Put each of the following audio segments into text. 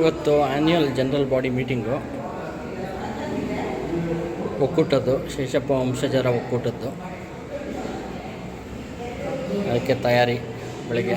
ಇವತ್ತು annual general body meeting ಒಕ್ಕೂಟದ್ದು ಶೇಷಪ್ಪ ವಂಶಜರ ಒಕ್ಕೂಟದ್ದು. ಅದಕ್ಕೆ ತಯಾರಿ ಬೆಳಗ್ಗೆ.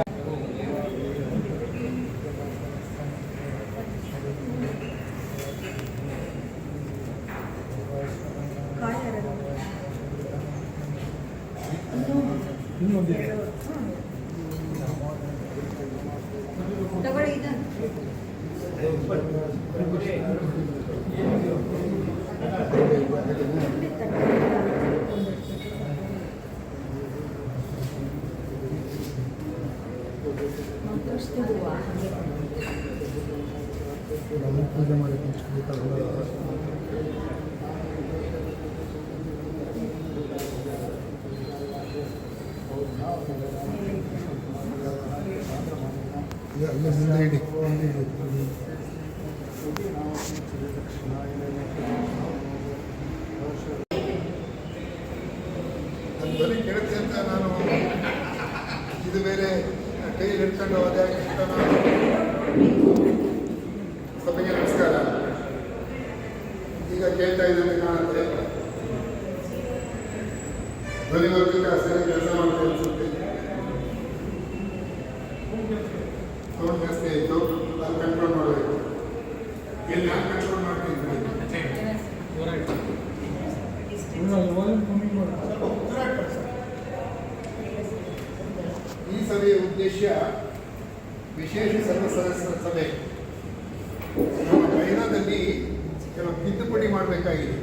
ತಗೊಳ್ಳಿ ಧ್ವನಿ ಕೇಳುತ್ತೆ ಅಂತ ನಾನು ಇದು ಬೇರೆ ಕೈಯಲ್ಲಿ ಹಿಡ್ಕೊಂಡು ಹೋದೆ ಅಂತ ನಾನು ಸಭೆಗೆ ನಮಸ್ಕಾರ. ಈಗ ಕೇಳ್ತಾ ಇದ್ದೀನಿ ಕಾಣುತ್ತೆ. ಧ್ವನಿವರ್ಗಕ್ಕೆ ಸರಿ, ಕೆಲಸ ಮಾಡ್ತಾ ಅನ್ಸುತ್ತೆ ಸೌಂಡ್ ಜಾಸ್ತಿ ಆಯಿತು ಅದು ಕಂಟ್ರೋಲ್ ಮಾಡಬೇಕು ಇಲ್ಲಿ ನಾನು ಕಂಟ್ರೋಲ್ ಮಾಡ್ತೀನಿ ಈ ಸಭೆಯ ಉದ್ದೇಶ ವಿಶೇಷ ಸರ್ವ ಸದಸ್ಯರ ಸಭೆ ನಮ್ಮ ಬೈರಾದಲ್ಲಿ ಕೆಲವು ತಿದ್ದುಪಡಿ ಮಾಡಬೇಕಾಗಿದೆ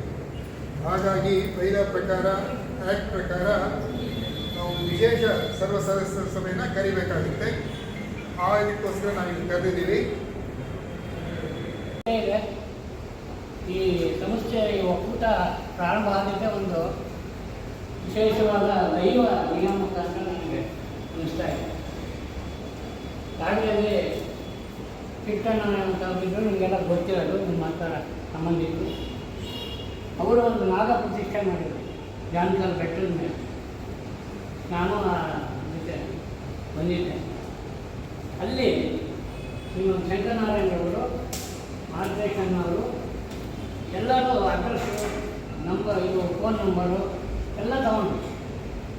ಹಾಗಾಗಿ ಬೈರಾ ಪ್ರಕಾರ ಆ್ಯಕ್ಟ್ ಪ್ರಕಾರ ನಾವು ವಿಶೇಷ ಸರ್ವ ಸದಸ್ಯರ ಸಭೆಯನ್ನು ಕರಿಬೇಕಾಗುತ್ತೆ. ಆ ಇದಕ್ಕೋಸ್ಕರ ನಾವು ಇಲ್ಲಿ ಕರೆದಿದ್ದೀವಿ. ಈ ಸಂಸ್ಥೆ ಒಕ್ಕೂಟ ಪ್ರಾರಂಭ ಆದಂತೆ ಒಂದು ವಿಶೇಷವಾದ ದೈವ ನಿಯಾಮಕ ಅಂತ ನನಗೆ ಅನಿಸ್ತಾ ಇದೆ. ದಾಳಿಯಲ್ಲಿ ಕಿಟ್ಟಣ್ಣ ಅಂತ ಇದ್ರು ನಿಮಗೆಲ್ಲ ಗೊತ್ತಿರೋದು, ನಿಮ್ಮ ಹತ್ರ ಸಂಬಂಧಿಕರು. ಅವರು ಒಂದು ನಾಗ ಪ್ರತಿಷ್ಠೆ ಮಾಡಿದರು. ಜಾನಕಲ್ ಬೆಟ್ಟದ ಮೇಲೆ. ನಾನು ಜೊತೆ ಬಂದಿದ್ದೆ. ಅಲ್ಲಿ ಶ್ರೀಮಂತ ಶಂಕರನಾರಾಯಣರವರು ಮಾರ್ಗೇಶನ್ ಅವರು, ಎಲ್ಲರೂ ಅಡ್ರೆಸ್ಸು ನಂಬರ್ ಇದು ಫೋನ್ ನಂಬರು ಎಲ್ಲ ತಗೊಂಡು.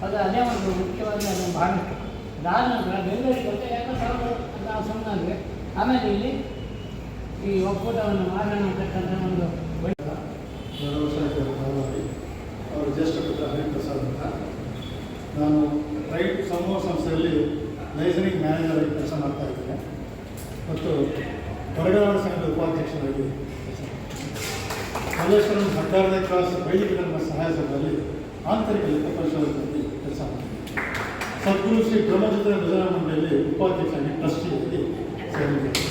ಅದು ಅದೇ ಒಂದು ಮುಖ್ಯವಾಗಿ ಅದನ್ನು ಭಾಳಷ್ಟು ಅದಾದ ನಂತರ ಬೆಂಗಳೂರಿಗೆ ಬಂದೆ. ಯಾಕಂದ್ರೆ ತಗೊಂಡು ನಾವು ಸುಮ್ಮನಾದ್ವಿ ಆಮೇಲೆ ಇಲ್ಲಿ ಈ ಒಕ್ಕೂಟವನ್ನು ಮಾಡೋಣ ಅಂತಕ್ಕಂಥ ಒಂದು ಜ್ಯೇಷ್ಠ ಪ್ರಸಾದ್ ಅಂತ. ನಾನು ರೈಟ್ ಸಮೂಹ ಸಂಸ್ಥೆಯಲ್ಲಿ ಲೈಸನಿಂಗ್ ಮ್ಯಾನೇಜರ್ ಆಗಿ ಕೆಲಸ ಮಾಡ್ತಾ ಇದ್ದೇನೆ. ಮತ್ತು ಹೊರಗಡೆ ಸಂಘದ ಉಪಾಧ್ಯಕ್ಷರಾಗಿ ಮಲ್ಲೇಶ್ವರಂ ಸರ್ಕಾರದ ಕ್ಲಾಸ್ ವೈದಿಕ ಧರ್ಮ ಸಹಾಯ ಸಂಘದಲ್ಲಿ ಆಂತರಿಕ ಲೆಕ್ಕ ಪರಿಶೋಧಕರಾಗಿ ಕೆಲಸ ಮಾಡ್ತೀನಿ ಸದ್ಗುರು ಶ್ರೀ ಬ್ರಹ್ಮಚಿತ್ರ ಭಜನಾ ಮಂಡಳಿಯಲ್ಲಿ ಉಪಾಧ್ಯಕ್ಷರಾಗಿ ಟ್ರಸ್ಟಿಯಲ್ಲಿ ಸೇರಿದ್ದೇನೆ.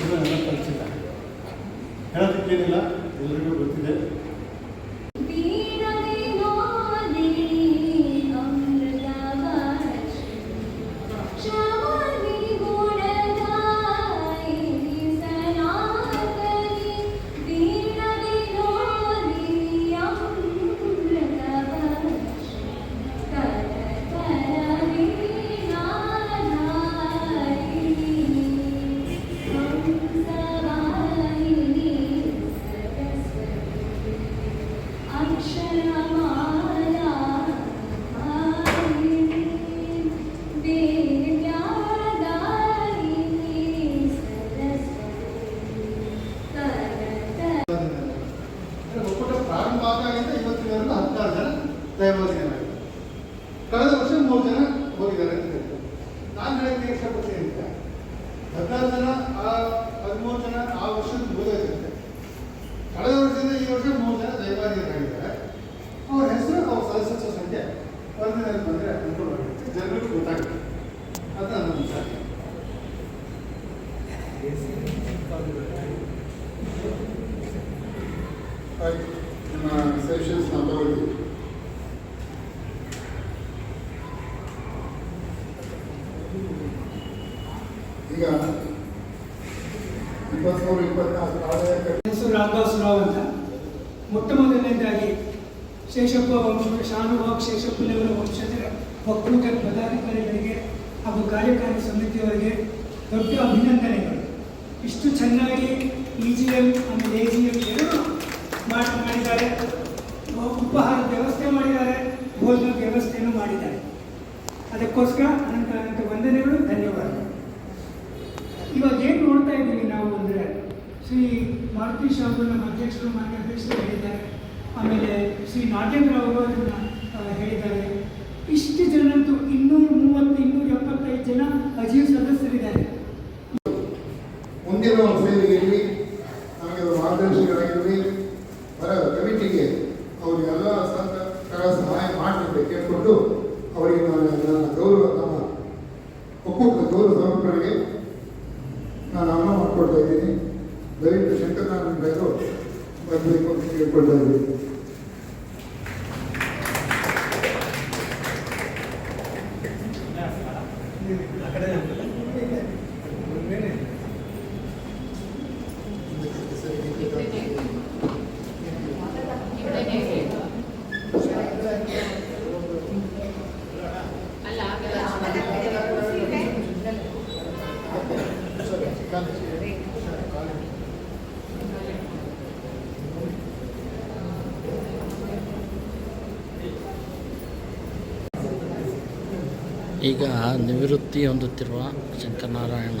ಇದು ನನ್ನ ಪರಿಚಿತ ಹೇಳೋದಕ್ಕೇನಿಲ್ಲ, ಎಲ್ಲರಿಗೂ ಗೊತ್ತಿದೆ. Krishna. ಈಗ ಇಪ್ಪತ್ತ್ಮೂರು ಇಪ್ಪತ್ನಾಲ್ಕು ಆದಾಯ ಹೆಸರು ರಾಮದಾಸ್ ರಾವ್ ಅಂತ. ಮೊಟ್ಟ ಮೊದಲನೇದಾಗಿ ಶೇಷಪ್ಪ ವಂಶದ ಶಾನುಭಾಗ್ ಶೇಷಪ್ಪನವರ ವಂಶದ ಒಕ್ಕೂಟ ಪದಾಧಿಕಾರಿಗಳಿಗೆ ಹಾಗೂ ಕಾರ್ಯಕಾರಿ ಸಮಿತಿಯವರಿಗೆ ದೊಡ್ಡ ಅಭಿನಂದನೆಗಳು. ಇಷ್ಟು ಚೆನ್ನಾಗಿ ಇ ಜಿ ಎಂ ಆಮೇಲೆ ಎ ಜಿ ಎಂ ಎರಡೂ ಮಾಡಿ ಮಾಡಿದ್ದಾರೆ ಉಪಹಾರ ವ್ಯವಸ್ಥೆ ಮಾಡಿದ್ದಾರೆ, ಭೋಜನದ ವ್ಯವಸ್ಥೆಯನ್ನು ಮಾಡಿದ್ದಾರೆ. ಅದಕ್ಕೋಸ್ಕರ ಅನಂತ ಅನಂತ ವಂದನೆಗಳು ಧನ್ಯವಾದಗಳು ಇವಾಗ ಏನು ನೋಡ್ತಾ ಇದ್ದೀವಿ ನಾವು ಅಂದರೆ, ಶ್ರೀ ಮಾರುತಿ ಶಾಹು ನಮ್ಮ ಅಧ್ಯಕ್ಷರು, ಮಾನ್ಯ ಹೇಳಿದ್ದಾರೆ. ಆಮೇಲೆ ಶ್ರೀ ನಾಗೇಂದ್ರ ಅವರು ಅದನ್ನು ಹೇಳಿದ್ದಾರೆ. ಇಷ್ಟು ಜನಂತೂ ಇನ್ನೂರು ಮೂವತ್ತು, ಇನ್ನೂರ ಎಪ್ಪತ್ತೈದು ಜನ ಅಜೀವ್ ಸದಸ್ಯರಿದ್ದಾರೆ. ಮುಂದಿನ beautiful. ನಿವೃತ್ತಿ ಹೊಂದುತ್ತಿರುವ ಶಂಕರನಾರಾಯಣ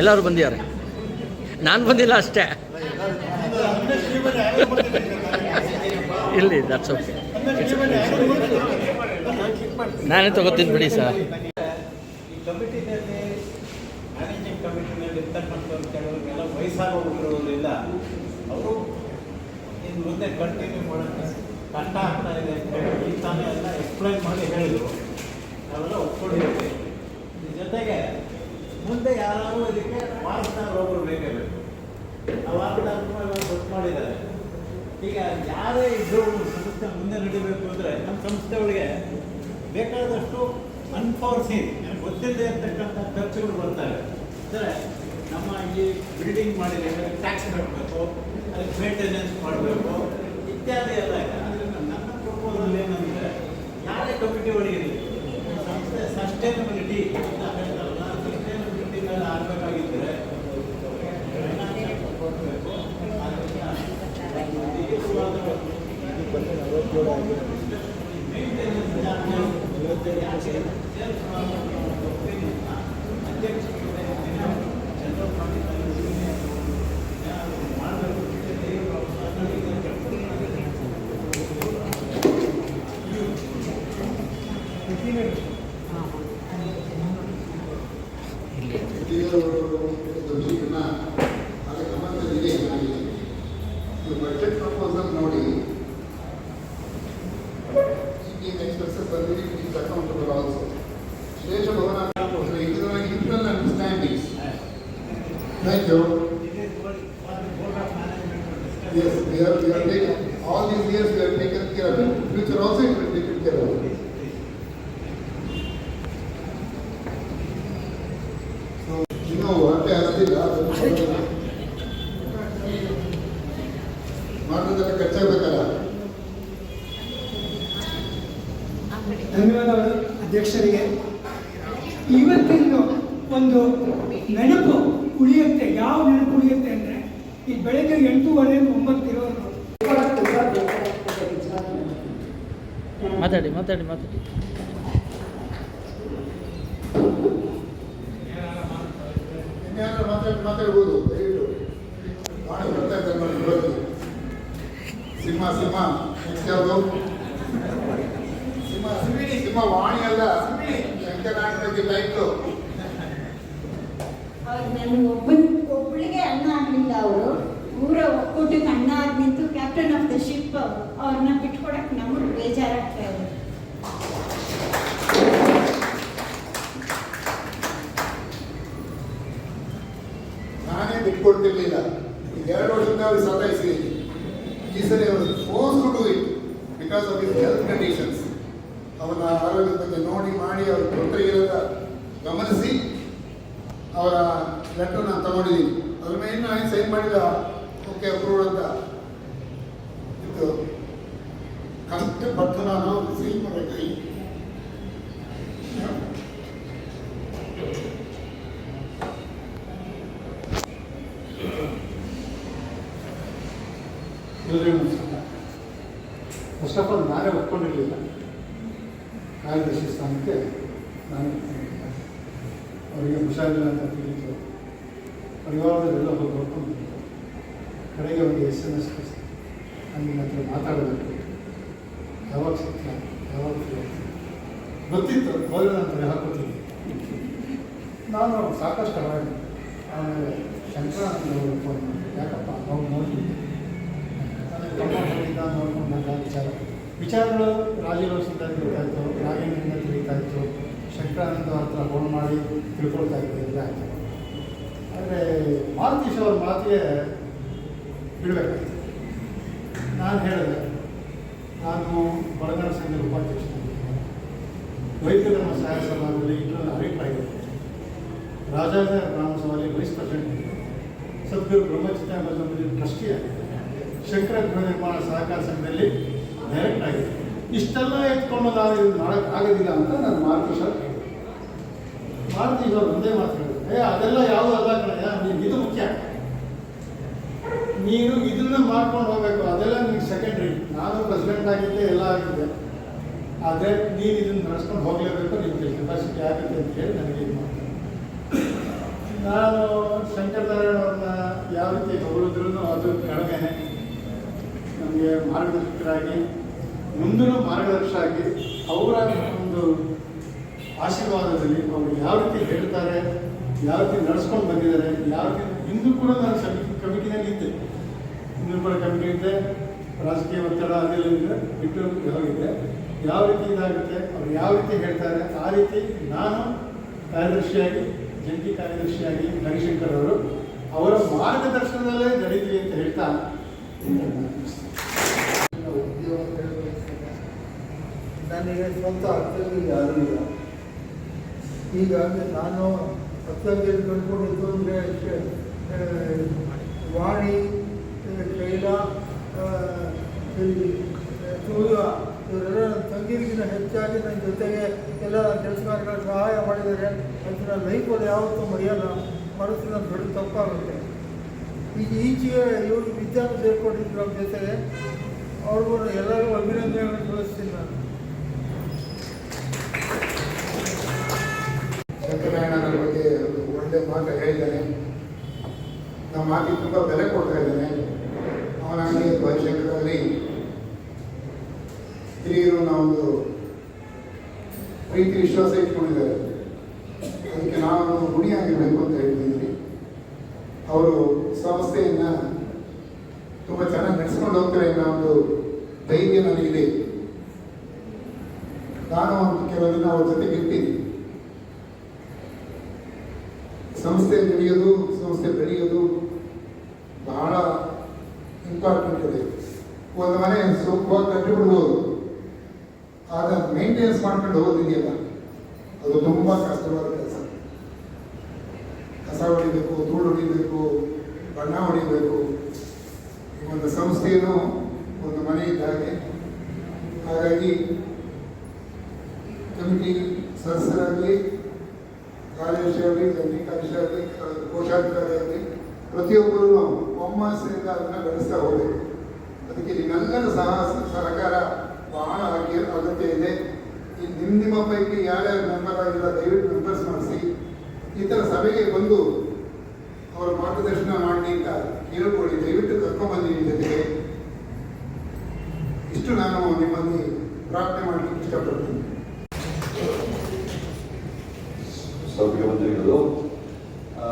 ಎಲ್ಲರೂ ಬಂದಿದ್ದಾರೆ. ನಾನು ಬಂದಿಲ್ಲ ಅಷ್ಟೇ. ಇಲ್ಲಿ ದಟ್ಸ್ ಓಕೆ ನಾನೇ ತಗೋತೀನಿ ಬಿಡಿ ಸರ್. ಕಂಟಿನ್ಯೂ ಕಷ್ಟ ಆಗ್ತಾ ಇದೆ ಎಕ್ಸ್ಪ್ಲೈನ್ ಮಾಡಿ ಹೇಳಿದ್ರು. ನಾವೆಲ್ಲ ಒಪ್ಕೊಂಡಿರ್ತೀವಿ ಜೊತೆಗೆ ಮುಂದೆ ಯಾರು ಇದಕ್ಕೆ ವಾರಸ್ದಾರ ಒಬ್ಬರು ಬೇಕೇ ಬೇಕು. ಆ ವಾರಸ್ದಾರ ಗೊತ್ತು ಮಾಡಿದ್ದಾರೆ. ಈಗ ಯಾರೇ ಇದ್ರೂ ಸಂಸ್ಥೆ ಮುಂದೆ ನಡಿಬೇಕು ಅಂದರೆ ನಮ್ಮ ಸಂಸ್ಥೆ ಒಳಗೆ ಬೇಕಾದಷ್ಟು ನನಗೆ ಗೊತ್ತಿಲ್ಲದೆ ಇರ್ತಕ್ಕಂಥ ಖರ್ಚುಗಳು ಬರ್ತವೆ ಅಂದರೆ ನಮ್ಮ ಈ ಬಿಲ್ಡಿಂಗ್ ಮಾಡಿದ್ರೆ ಟ್ಯಾಕ್ಸ್ ಕಟ್ಟಬೇಕು ಅದಕ್ಕೆ ಮೇಂಟೆನೆನ್ಸ್ ಮಾಡಬೇಕು, ಇತ್ಯಾದಿ ಎಲ್ಲ ಇದೆ ಅದರಿಂದ ನನ್ನ ಪ್ರಪೋಸಲ್ ಏನಂದರೆ ಯಾರೇ ಕಮಿಟಿ ಒಳಗಿರಲಿ ಸಂಸ್ಥೆ ಸಸ್ಟೈನಬಿಲಿಟಿ ಅಂತ ಹೇಳ್ತಾರಲ್ಲ ಸಸ್ಟೈನಬಿಲಿಟಿ ಮೇಲೆ ಆಗಬೇಕಾಗಿದ್ದರೆ ಕೊಡಬೇಕು ಇಲ್ಲಿ ಇವತ್ತಿನ ಒಂದು ನೆನಪು ಉಳಿಯುತ್ತೆ ಯಾವ ನೆನಪು ಉಳಿಯುತ್ತೆ ಅಂದರೆ ಈ ಬೆಳಗ್ಗೆ ಎಂಟೂವರೆ ಒಂಬತ್ತು ಇರೋರು ಮಾತಾಡಿ ಮಾತಾಡಿ ಮಾತಾಡಿ ಮಾತಾಡ್ಬೋದು ಸಿಂಹ ಸಿಂಹ ಸಿಂಹ ಸಿಂಹ ವಾಣಿ ಅಲ್ಲ ಶಂಕರನಾರಾಯಣ ಬಗ್ಗೆ ಟೈಟ್ಲು ಅವ್ರು ನನ್ನ ಒಬ್ಬನ ಒಬ್ಬಳಿಗೆ ಅನ್ನ ಆಗಲಿಲ್ಲ ಅವರು. ಊರ ಒಕ್ಕೂಟಕ್ಕೆ ಅಣ್ಣ ಆಗಿ ಕ್ಯಾಪ್ಟನ್ ಆಫ್ ದ ಶಿಪ್ ಅವ್ರನ್ನ ಬಿಟ್ಕೊಡಕ್ಕೆ ನಮಗೆ ಬೇಜಾರಾಗ್ತಾ ಇದೆ ನಾನೇ ಬಿಟ್ಕೊಡ್ತಿರ್ಲಿಲ್ಲ ಈಗ ಎರಡು ವರ್ಷದಿಂದ ಅವ್ರಿಗೆ ಸತಾಯಿಸಿದ್ದೀನಿ ಈ ಸರಿ ಅವರು force to do it because of his health conditions ಅವನ ಆರೋಗ್ಯದ ಬಗ್ಗೆ ನೋಡಿ ಮಾಡಿ ಅವ್ರ ತೊಂದರೆ ಇರೋದ ಗಮನಿಸಿ ಅವರ ಲೆಟರ್ ನಾನು ತಗೊಂಡಿದ್ದೀನಿ ಅದ್ರ ಮೇಲೆ ನಾನು ಸೈನ್ ಮಾಡಿದ ಓಕೆ ಅಪ್ರೂವ್ ಅಂತ ಇದು ಕಷ್ಟಪಟ್ಟು ನಾನು ಸೀಲ್ ಮಾಡಬೇಕು ಎಲ್ರಿಗೂ ನಮಸ್ಕಾರ ಫಸ್ಟ್ ಆಫ್ ಆಲ್ ನಾನೇ ಒಪ್ಕೊಂಡಿರಲಿಲ್ಲ. ಕಾರ್ಯದರ್ಶಿ ಸ್ಥಾನಕ್ಕೆ ನಾನು ಅವರಿಗೆ ಹುಷಾರಿಲ್ಲ ಅಂತ ತಿಳಿತು. ಪರಿವಾರದಲ್ಲೆಲ್ಲ ಹೋಗಿ ನೋಡ್ಕೊಂಡು. ಕಡೆಗೆ ಅವರಿಗೆ ಎಸ್ ಎಂ ಎಸ್ ಕಳಿಸಿ ನಿನ್ನ ಹತ್ರ ಮಾತಾಡಬೇಕು. ಯಾವಾಗ ಸಿಗ್ತಾ ಯಾವಾಗ ಗೊತ್ತಿತ್ತು ಹೋದ್ರೆ ನಾನು ತಲೆ ಹಾಕೋತೀನಿ ನಾನು ಸಾಕಷ್ಟು ಆಮೇಲೆ ಶಂಕರ ಫೋನ್ ಮಾಡಿ ಯಾಕಪ್ಪ? ಅವ್ರು ನೋಡಿದ್ದೆ ನೋಡ್ಕೊಂಡು ಬಂದ ವಿಚಾರ ವಿಚಾರಗಳು ರಾಜೀವಸಿಂದ ತಿಳಿತಾ ಇತ್ತು ನಾಗೇಂದ್ರಿಂದ ತಿಳಿತಾ ಇತ್ತು. ಶಂಕರಾನಂದ ಹತ್ರ ಫೋನ್ ಮಾಡಿ ತಿಳ್ಕೊಳ್ತಾ ಇದ್ದೆ ಎಲ್ಲ ಆಯ್ತು ಆದರೆ ಮಾರುತೀಶ್ ಅವ್ರ ಮಾತಿಗೆ ಬಿಡಬೇಕಾಯ್ತು. ನಾನು ಹೇಳಿದೆ, ನಾನು ಬಡಗಣ ಸಂಘದ ಉಪಾಧ್ಯಕ್ಷ ವೈದ್ಯ ನಮ್ಮ ಸಹಾಯ ಸಮಾಜದಲ್ಲಿ ಇಂಟರ್ನಲ್ ಅಭಿಪ್ರಾಯ ರಾಜಾಜ ಗ್ರಾಮ ಸಭೆಯಲ್ಲಿ ವೈಸ್ ಪ್ರೆಸಿಡೆಂಟ್ ಸದ್ಗುರು ಬ್ರಹ್ಮಚಿತ್ತಾನಂದ ಮಂದಿರ ಟ್ರಸ್ಟಿ ಆಗಿದೆ ಶಂಕರ ಗೃಹ ನಿರ್ಮಾಣ ಸಹಕಾರ ಸಂಘದಲ್ಲಿ ಡೈರೆಕ್ಟ್ ಆಗಿದೆ. ಇಷ್ಟೆಲ್ಲ ಎತ್ಕೊಂಡು ನಾವು ಇದನ್ನು ಮಾಡೋಕ್ಕೆ ಆಗೋದಿಲ್ಲ ಅಂತ ನಾನು ಸರ್ ಮಾರ್ತಿ ಇವರು ಒಂದೇ ಮಾತು ಏ, ಅದೆಲ್ಲ ಯಾವುದು ಅಲ್ಲ ಕಣಯ್ಯ, ನೀನು ಇದು ಮುಖ್ಯ. ನೀನು ಇದನ್ನ ಮಾಡ್ಕೊಂಡು ಹೋಗ್ಬೇಕು. ಅದೆಲ್ಲ ನಿನಗೆ ಸೆಕೆಂಡ್ರಿ ನಾನು ಪ್ರೆಸಿಡೆಂಟ್ ಆಗಿದ್ದೆ, ಎಲ್ಲ ಆಗಿದ್ದೆ. ಆದರೆ ನೀನು ಇದನ್ನು ನಡೆಸ್ಕೊಂಡು ಹೋಗಲೇಬೇಕು ನಿಮಗೆ ಕೆಪಾಸಿಟಿ ಆಗುತ್ತೆ ಅಂತ ಹೇಳಿ ನನಗೆ ಇದು ಮಾಡ್ತೀನಿ ನಾನು ಶಂಕರನಾರಾಯಣ ಅವ್ರನ್ನ ಯಾವ ರೀತಿ ಹೊಗಳಿದ್ರು ಅದು ಕಡಿಮೆನೆ. ನಮಗೆ ಮಾರ್ಗದರ್ಶಕರಾಗಿ, ಮುಂದಿನ ಮಾರ್ಗದರ್ಶಕರಾಗಿ ಅವರ ಒಂದು ಆಶೀರ್ವಾದದಲ್ಲಿ ಅವರು ಯಾವ ರೀತಿ ಹೇಳ್ತಾರೆ, ಯಾವ ರೀತಿ ನಡೆಸ್ಕೊಂಡು ಬಂದಿದ್ದಾರೆ, ಯಾವ ರೀತಿ ಇಂದು ಕೂಡ ನಾನು ಸಮಿತಿ ಕಮಿಟಿನಲ್ಲಿ ಇದ್ದೆ ಇಂದು ಕೂಡ ಕಮಿಟಿ ಇದ್ದೆ ರಾಜಕೀಯ ಒತ್ತಡ ಅದೆಲ್ಲ ಬಿಟ್ಟು ಹೋಗಿದ್ದೆ ಯಾವ ರೀತಿ ಇದಾಗುತ್ತೆ, ಅವ್ರು ಯಾವ ರೀತಿ ಹೇಳ್ತಾರೆ, ಆ ರೀತಿ ನಾನು ಕಾರ್ಯದರ್ಶಿಯಾಗಿ, ಜಂಟಿ ಕಾರ್ಯದರ್ಶಿಯಾಗಿ ಹರಿಶಂಕರ್ ಅವರು ಅವರ ಮಾರ್ಗದರ್ಶನದಲ್ಲೇ ನಡೀತೀವಿ ಅಂತ ಹೇಳ್ತಾ ಸ್ವಂತ ಅರ್ಥದಲ್ಲಿ ಯಾರೂ ಇಲ್ಲ. ಹೀಗಾಗಿ ನಾನು ಅರ್ಥದಲ್ಲಿ ಕಂಡುಕೊಂಡಿದ್ದು ಅಂದರೆ ವಾಣಿ ಸೂರ್ಯ, ಇವರೆಲ್ಲ ತಂಗಿರಿಗಿನ ಹೆಚ್ಚಾಗಿ ನನ್ನ ಜೊತೆಗೆ ಎಲ್ಲ ಕೆಲಸ ಕಾರ್ಯಗಳ ಸಹಾಯ ಮಾಡಿದ್ದಾರೆ ಅಂತ ನನ್ನ ಲೈಫಲ್ಲಿ ಯಾವತ್ತೂ ಮರೆಯಲ್ಲ. ಮನಸ್ಸಿನ ದೊಡ್ಡ ತಪ್ಪಾಗುತ್ತೆ. ಈಗ ಈಚೆಗೆ ಇವರು ವಿದ್ಯಾರ್ಥಿ ಸೇರ್ಕೊಂಡಿದ್ರು ನಮ್ಮ ಜೊತೆಗೆ, ಅವ್ರಿಗೂ ಎಲ್ಲರಿಗೂ ಅಭಿನಂದನೆಗಳನ್ನು ತೋರಿಸ್ತೀನಿ ನಾನು. ಮಾತಿಗೆ ತುಂಬ ಬೆಲೆ ಕೊಡ್ತಾ ಇದ್ದೇನೆ ಅವನಾಗಲಿ ಭವಿಷ್ಯದಲ್ಲಿ ಹಿರಿಯರು ನಾವೊಂದು ಪ್ರೀತಿ ವಿಶ್ವಾಸ ಇಟ್ಕೊಂಡಿದ್ದಾರೆ ಅದಕ್ಕೆ ನಾನು ಗುಣಿಯಾಗಿರಬೇಕು ಅಂತ ಹೇಳ್ತಿದ್ದೀನಿ ಅವರು ಸಂಸ್ಥೆಯನ್ನು ತುಂಬ ಚೆನ್ನಾಗಿ ನಡೆಸ್ಕೊಂಡು ಹೋಗ್ತಾರೆ ಅನ್ನೋ ಒಂದು ಧೈರ್ಯ ನನಗಿದೆ ನಾನು ಒಂದು ಕೆಲವು ದಿನ ಅವ್ರ ಜೊತೆಗೆ ಇರ್ತೀನಿ ಸಂಸ್ಥೆ ನಡೆಯೋದು ಸಂಸ್ಥೆ ಬೆಳೆಯೋದು ಬಹಳ ಇಂಪಾರ್ಟೆಂಟ್ ಇದೆ ಒಂದು ಮನೆ ಸುಖವಾಗಿ ಕಟ್ಟಿಬಿಡ್ಬೋದು ಆದರೆ ಮೇಂಟೆನೆನ್ಸ್ ಮಾಡ್ಕೊಂಡು ಹೋಗೋದಿದೆಯಲ್ಲ, ಅದು ತುಂಬ ಕಷ್ಟವಾದ ಕೆಲಸ. ಕಸ ಹೊಡಿಬೇಕು, ಧೂಳು ಹೊಡಿಬೇಕು, ಬಣ್ಣ ಹೊಡಿಬೇಕು. ಒಂದು ಸಂಸ್ಥೆಯನ್ನು ಒಂದು ಮನೆ ಇದ್ದಾಗೆ ಹಾಗಾಗಿ ಕಮಿಟಿ ಸದಸ್ಯರಾಗಲಿ ಕಾರ್ಯದರ್ಶಿಯಾಗಲಿ ಜಂಟಿ ಕಾರ್ಯದರ್ಶಿಯಾಗಲಿ ಕೋಶಾಧಿಕಾರಿ ಆಗಲಿ ಪ್ರತಿಯೊಬ್ಬರು ಒಮ್ಮನಸ್ಸಿನಿಂದ ಅದನ್ನು ಬೆಳೆಸ್ತಾ ಹೋಗಬೇಕು ಅದಕ್ಕೆ ನಿಮ್ಮೆಲ್ಲರ ಸಹ ಸರ್ಕಾರ ಬಹಳ ಅಗ್ಯ ಅಗತ್ಯ ಇದೆ ಈ ನಿಮ್ಮ ನಿಮ್ಮ ಪೈಕಿ ಯಾರ್ಯಾರು ಮೆಂಬರ್ ಆಗಿಲ್ಲ ದಯವಿಟ್ಟು ಮೆಂಬರ್ಸ್ ಮಾಡಿಸಿ ಈ ಥರ ಸಭೆಗೆ ಬಂದು ಅವರ ಮಾರ್ಗದರ್ಶನ ಮಾಡಿ ಅಂತ ಕೇಳ್ಕೊಳ್ಳಿ. ದಯವಿಟ್ಟು ಕರ್ಕೊಂಡ್ಬನ್ನಿ ನಿಮ್ಮ ಜೊತೆಗೆ. ಇಷ್ಟು ನಾನು ನಿಮ್ಮಲ್ಲಿ ಪ್ರಾರ್ಥನೆ ಮಾಡಲಿಕ್ಕೆ ಇಷ್ಟಪಡ್ತೀನಿ ಸಭೆಗೆ ಬಂದಿರೋದು ಆ,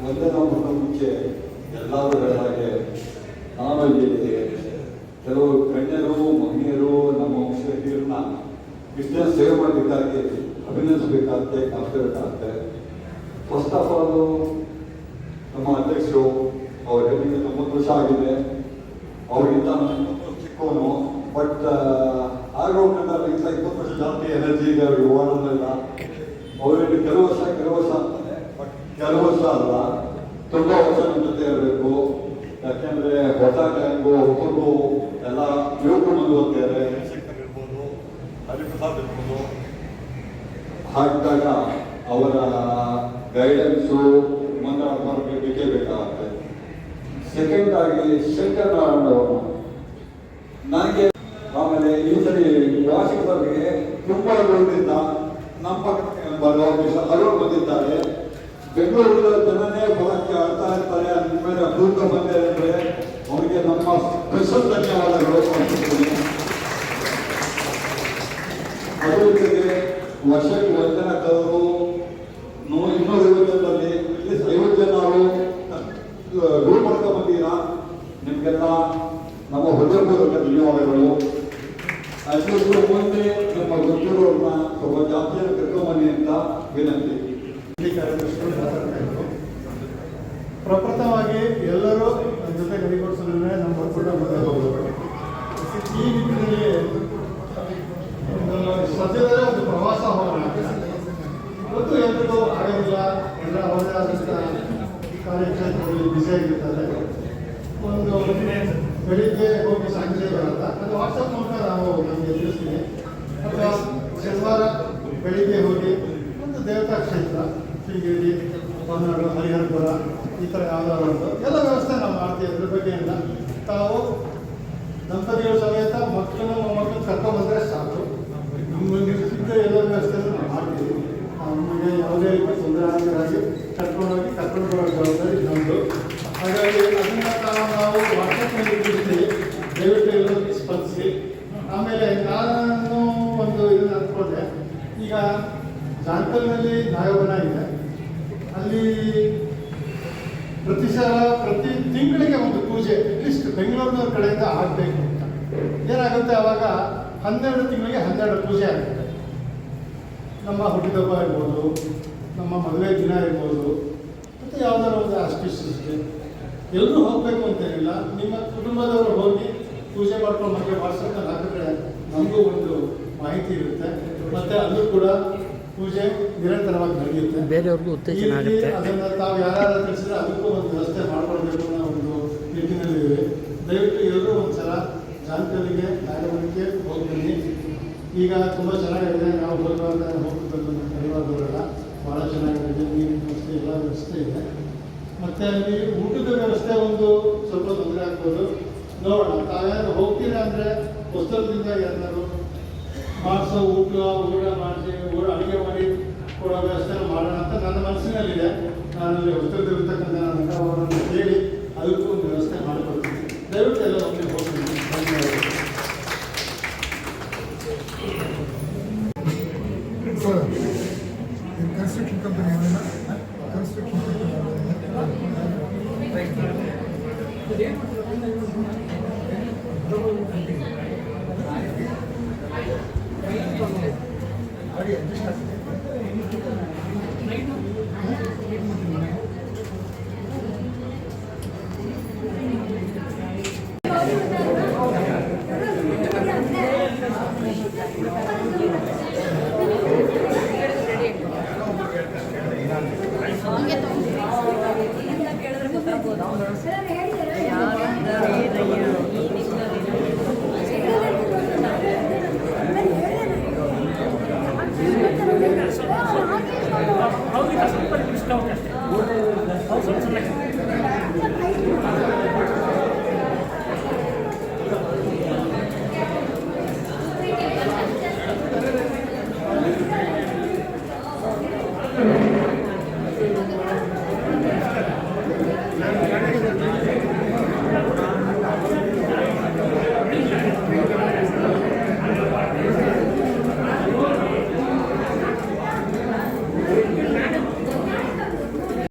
ಒಂದೇ ನಾವು ಬರೋ ಮುಂಚೆ ಎಲ್ಲರೂ ಹಾಗೆ ನಾನು ಇಲ್ಲಿ ಕೆಲವು ಗಣ್ಯರು ಮಹಿಳೆಯರು ನಮ್ಮ ವಂಶೀಯರನ್ನ ಇಷ್ಟೇ ಸೇವೆ ಮಾಡಿದ್ದಕ್ಕಾಗಿ ಅಭಿನಂದಿಸಬೇಕಾಗುತ್ತೆ ಕಾಪಿರಬೇಕಾಗುತ್ತೆ ಫಸ್ಟ್ ಆಫ್ ಆಲ್ ನಮ್ಮ ಅಧ್ಯಕ್ಷರು ಅವ್ರ ಹೆಣ್ಣಿಗೆ ತೊಂಬತ್ತು ವರ್ಷ ಆಗಿದೆ ಅವ್ರಿಗಿಂತ ನಾನು ಇಪ್ಪತ್ತು ವರ್ಷ ಚಿಕ್ಕವನು ಬಟ್ ಆರೋಗ್ಯಕ್ಕಿಂತ ಇಪ್ಪತ್ತು ವರ್ಷ ಜಾಸ್ತಿ ಎನರ್ಜಿ ಇದೆ ಅವ್ರಿಗೆ ಓಡೋದಿಲ್ಲ ಅವರಿಗೆ ಕೆಲವು ವರ್ಷ ಕೆಲವು ವರ್ಷ ಅಂತಾನೆ ಬಟ್ ಕೆಲವು ವರ್ಷ ಅಲ್ಲ. ತುಂಬ ವರ್ಷ ನಮ್ಮ ಜೊತೆ ಇರಬೇಕು. ಯಾಕೆಂದ್ರೆ ಹೊಸ ಗ್ಯಾಂಗು ಹೊಸರು ಎಲ್ಲ ಯುವಕರು ಓದ್ತಾರೆ ಇರ್ಬೋದು ಹರಿಪ್ರಸಾದ್ ಇರ್ಬೋದು ಹಾಕಿದಾಗ ಅವರ ಗೈಡೆನ್ಸು ಮಂಗಳ ಬೇಕೇ ಬೇಕಾಗುತ್ತೆ. ಸೆಕೆಂಡ್ ಆಗಿ ಶಂಕರ್ ನಾರಾಯಣ ಅವರು ನನಗೆ ಆಮೇಲೆ ಈ ಸರಿ ವಾರ್ಷಿಕದಲ್ಲಿ ತುಂಬಾ ದೂರದಿಂದ ನಮ್ಮ ಪಕ್ಕಕ್ಕೆ ಬರೋ ಬಂದಿದ್ದಾರೆ ಬೆಂಗಳೂರಿನ ಜನನೇ ಬಲಕ್ಕೆ ಆಡ್ತಾ ಇರ್ತಾರೆ ಅದ್ರ ಮೇಲೆ ಬಂದಿದೆ ಅಂದ್ರೆ ಅವರಿಗೆ ನಮ್ಮ ಸ್ಪೆಷಲ್ ಧನ್ಯವಾದಗಳು ಅರ್ಪಿಸ್ತೀನಿ. ಅದ್ರ ಜೊತೆಗೆ ವರ್ಷಕ್ಕೆ ಒಂದು ಜನ ಕವರು ನೂ ಇನ್ನೂರ ಐವತ್ತು ಜನರಲ್ಲಿ ಅಟ್ಲೀಸ್ಟ್ ಐವತ್ತು ಜನ ಅವರು ರೂಲ್ ಮಾಡ್ಕೊಂಡು ಬಂದೀರಾ ನಿಮಗೆಲ್ಲ ನಮ್ಮ ಹೃದಯಪೂರ್ವಕ ಧನ್ಯವಾದಗಳು ಅಷ್ಟೊಂದು ಮುಂದೆ ನಮ್ಮ ಗೊತ್ತಿರೋರನ್ನ ಸ್ವಲ್ಪ ಜಾಸ್ತಿ ಕರ್ಕೊಂಬನ್ನಿ ಅಂತ ವಿನಂತಿ ಇಲ್ಲಿ ಕಾರ್ಯದರ್ಶಿಗಳು ಮಾತಾಡ್ತಾ ಇದ್ರು ಪ್ರಪ್ರಥಮವಾಗಿ ಎಲ್ಲರೂ ನನ್ನ ಜೊತೆ ಕೈಗೊಳಿಸಿದ್ರೆ ನಮ್ಮ ಒಕ್ಕೂಟ ಮುಂದೆ ಹೋಗಬೇಕು ಈ ನಿಟ್ಟಿನಲ್ಲಿ ಒಂದು ಸದ್ಯದಲ್ಲೇ ಒಂದು ಪ್ರವಾಸ ಹೋಗೋಣ ಇವತ್ತು ಆಗೋದಿಲ್ಲ ಎಲ್ಲ ಅವರೇ ಆದಂಥ ಕಾರ್ಯಕ್ಷೇತ್ರದಲ್ಲಿ ಬ್ಯುಸಿಯಾಗಿರ್ತಾರೆ ಒಂದು ಬೆಳಿಗ್ಗೆ ಹೋಗಿ ಸಂಜೆ ಬರಲ್ಲ ಅದು ವಾಟ್ಸಪ್ ಮೂಲಕ ನಾವು ನಮಗೆ ತಿಳಿಸ್ತೀವಿ ಅಥವಾ ಶನಿವಾರ ಬೆಳಿಗ್ಗೆ ಹೋಗಿ ಒಂದು ದೇವತಾ ಕ್ಷೇತ್ರ, ಶ್ರೀಗಿರಿ ಹೊನ್ನಾಡು ಹರಿಹರಪುರ, ಈ ಥರ ಯಾವ್ದಾದ್ರು ಒಂದು ಎಲ್ಲ ವ್ಯವಸ್ಥೆ ನಾವು ಮಾಡ್ತೀವಿ, ಅದ್ರ ಬಗ್ಗೆ ಇಲ್ಲ ತಾವು ದಂಪತಿಗಳ ಸಮೇತ ಮಕ್ಕಳನ್ನು ಮಕ್ಕಳು ಕರ್ಕೊಂಡ್ಬಂದ್ರೆ ಸಾಕು. ನಮ್ಮ ಎಲ್ಲ ಮಾಡ್ತೀವಿ ನಮಗೆ ಯಾವುದೇ ರೀತಿ ತೊಂದರೆ ಆಗದಾಗಿ ಕರ್ಕೊಂಡೋಗಿ ಕರ್ಕೊಂಡು ಬರೋ ಜವಾಬ್ದಾರಿ ನಮ್ಮದು ಹಾಗಾಗಿ ಅದನ್ನು ತಾವು ನಾವು ವಾಟ್ಸಪ್ನಲ್ಲಿ ತಿಳಿಸ್ತೀವಿ ದಯವಿಟ್ಟು ಎಲ್ಲರಿಗೂ ಸ್ಪರ್ಧಿಸಿ. ಆಮೇಲೆ ನಾನು ಒಂದು ಇದನ್ನ ಅಂದ್ಕೊಂಡೆ ಈಗ ಜಾಂಕಲ್ನಲ್ಲಿ ನಾಗವನ ಇದೆ. ಅಲ್ಲಿ ಪ್ರತಿ ಸಲ ಪ್ರತಿ ತಿಂಗಳಿಗೆ ಒಂದು ಪೂಜೆ ಅಟ್ಲೀಸ್ಟ್ ಬೆಂಗಳೂರಿನವ್ರ ಕಡೆಯಿಂದ ಆಗಬೇಕು ಅಂತ. ಏನಾಗುತ್ತೆ ಅವಾಗ ಹನ್ನೆರಡು ತಿಂಗಳಿಗೆ ಹನ್ನೆರಡು ಪೂಜೆ ಆಗುತ್ತೆ. ನಮ್ಮ ಹುಟ್ಟಿದಬ್ಬ ಇರ್ಬೋದು ನಮ್ಮ ಮದುವೆ ದಿನ ಇರ್ಬೋದು ಮತ್ತು ಯಾವುದಾದ್ರು ಒಂದು ಆಸ್ಪಿಷನ್ಸ್ಗೆ ಎಲ್ಲರೂ ಹೋಗಬೇಕು ಅಂತೇನಿಲ್ಲ ನಿಮ್ಮ ಕುಟುಂಬದವರು ಹೋಗಿ ಪೂಜೆ ಮಾಡ್ಕೊಂಡು ನಮಗೆ ವಾಟ್ಸಪ್ನಲ್ಲಿ ಹಾಕಿದ್ರೆ ನಮಗೂ ಒಂದು ಮಾಹಿತಿ ಇರುತ್ತೆ. ಮತ್ತು ಅಲ್ಲೂ ಕೂಡ ಪೂಜೆ ನಿರಂತರವಾಗಿ ನಡೆಯುತ್ತೆ. ಬೇರೆಯವ್ರಿಗೂ ಉತ್ತೇಜನ ಆಗುತ್ತೆ. ಅದನ್ನು ತಾವು ಯಾರು ತಿಳಿಸಿದ್ರೆ ಅದಕ್ಕೂ ಒಂದು ವ್ಯವಸ್ಥೆ ಮಾಡ್ಕೊಳ್ಬೇಕು ಅನ್ನೋ ಒಂದು ನಿಟ್ಟಿನಲ್ಲಿ ದಯವಿಟ್ಟು ಎಲ್ಲರೂ ಒಂದ್ಸಲ ಜಾನಕರಿಗೆ ನಾಗಮಣಿಗೆ ಹೋಗಿ ಬನ್ನಿ ಈಗ ತುಂಬ ಚೆನ್ನಾಗಿದೆ. ನಾವು ಹೋಗುವಾಗ ಹೋಗ್ಬೇಕು ಪರಿವಾರದವರೆಲ್ಲ ಭಾಳ ಚೆನ್ನಾಗಿದೆ. ನೀರಿನ ವ್ಯವಸ್ಥೆ, ಎಲ್ಲ ವ್ಯವಸ್ಥೆ ಇದೆ. ಮತ್ತು ಅಲ್ಲಿ ಊಟದ ವ್ಯವಸ್ಥೆ ಒಂದು ಸ್ವಲ್ಪ ತೊಂದರೆ ಆಗ್ಬೋದು. ನೋಡೋಣ. ತಾವ್ಯಾರು ಹೋಗ್ತೀರಾ ಅಂದರೆ ಪುಸ್ತಕದಿಂದ ಎಲ್ಲರೂ ಮಾಡಿಸೋ ಊಟ ಊಟ ಮಾಡಿಸಿ, ಊಟ ಅಡುಗೆ ಮಾಡಿ ಕೊಡೋ ವ್ಯವಸ್ಥೆ ಮಾಡೋಣ ಅಂತ ನನ್ನ ಮನಸ್ಸಿನಲ್ಲಿದೆ. ನಾನು ಹೊಸದಿರ್ತಕ್ಕಂಥ ನನ್ನ ಅವರನ್ನು ಕೇಳಿ ಅದಕ್ಕೂ ಒಂದು ವ್ಯವಸ್ಥೆ ಮಾಡಿಕೊಡ್ತೀನಿ. ದಯವಿಟ್ಟು ಎಲ್ಲ Sir, the que company, construction company.